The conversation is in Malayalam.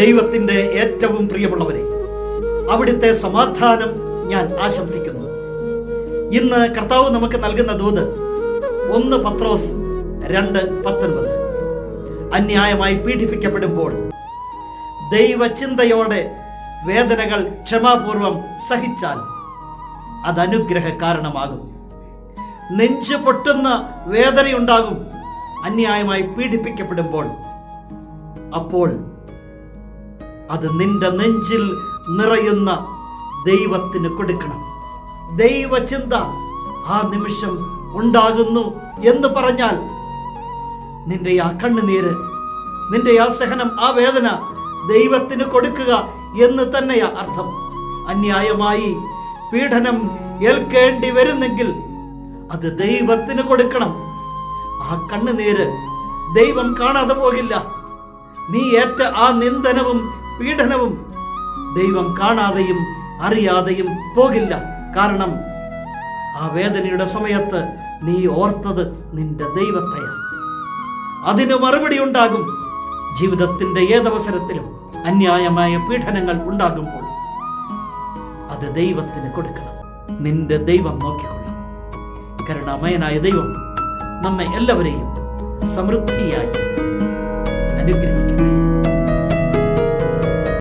ദൈവത്തിന്റെ ഏറ്റവും പ്രിയമുള്ളവരെ അവിടുത്തെ സമാധാനം ഞാൻ ആശംസിക്കുന്നു. ഇന്ന് കർത്താവ് നമുക്ക് നൽകുന്ന ദൂത് ഒന്ന് പത്രോസ് രണ്ട് പത്തൊൻപത്. അന്യായമായി പീഡിപ്പിക്കപ്പെടുമ്പോൾ ദൈവചിന്തയോടെ വേദനകൾ ക്ഷമാപൂർവം സഹിച്ചാൽ അത് അനുഗ്രഹ കാരണമാകും നെഞ്ചു പൊട്ടുന്ന വേദനയുണ്ടാകും. അന്യായമായി പീഡിപ്പിക്കപ്പെടുമ്പോൾ അപ്പോൾ അത് നിന്റെ നെഞ്ചിൽ നിറയുന്ന ദൈവത്തിന് കൊടുക്കണം. ദൈവചിന്ത ആ നിമിഷം ഉണ്ടാകുന്നു എന്ന് പറഞ്ഞാൽ നിന്റെ ആ കണ്ണുനീര് നിന്റെ ആ സഹനം ആ വേദന ദൈവത്തിന് കൊടുക്കുക എന്ന് തന്നെയാ അർത്ഥം. അന്യായമായി പീഡനം ഏൽക്കേണ്ടി വരുന്നെങ്കിൽ അത് ദൈവത്തിന് കൊടുക്കണം. ആ കണ്ണുനീര് ദൈവം കാണാതെ പോകില്ല. നീ ഏറ്റ ആ നിന്ദനവും പീഡനവും ദൈവം കാണാതെയും അറിയാതെയും പോകില്ല. കാരണം ആ വേദനയുടെ സമയത്ത് നീ ഓർത്തത് നിന്റെ ദൈവത്തെയാണ്. അതിന് മറുപടി ഉണ്ടാകും. ജീവിതത്തിന്റെ ഏതവസരത്തിലും അന്യായമായ പീഡനങ്ങൾ ഉണ്ടാകുമ്പോൾ അത് ദൈവത്തിന് കൊടുക്കണം. നിന്റെ ദൈവം നോക്കിക്കൊള്ളാം കരുണാമയനായ ദൈവം നമ്മെ എല്ലാവരെയും സമൃദ്ധിയായി അനുഗ്രഹിക്കട്ടെ.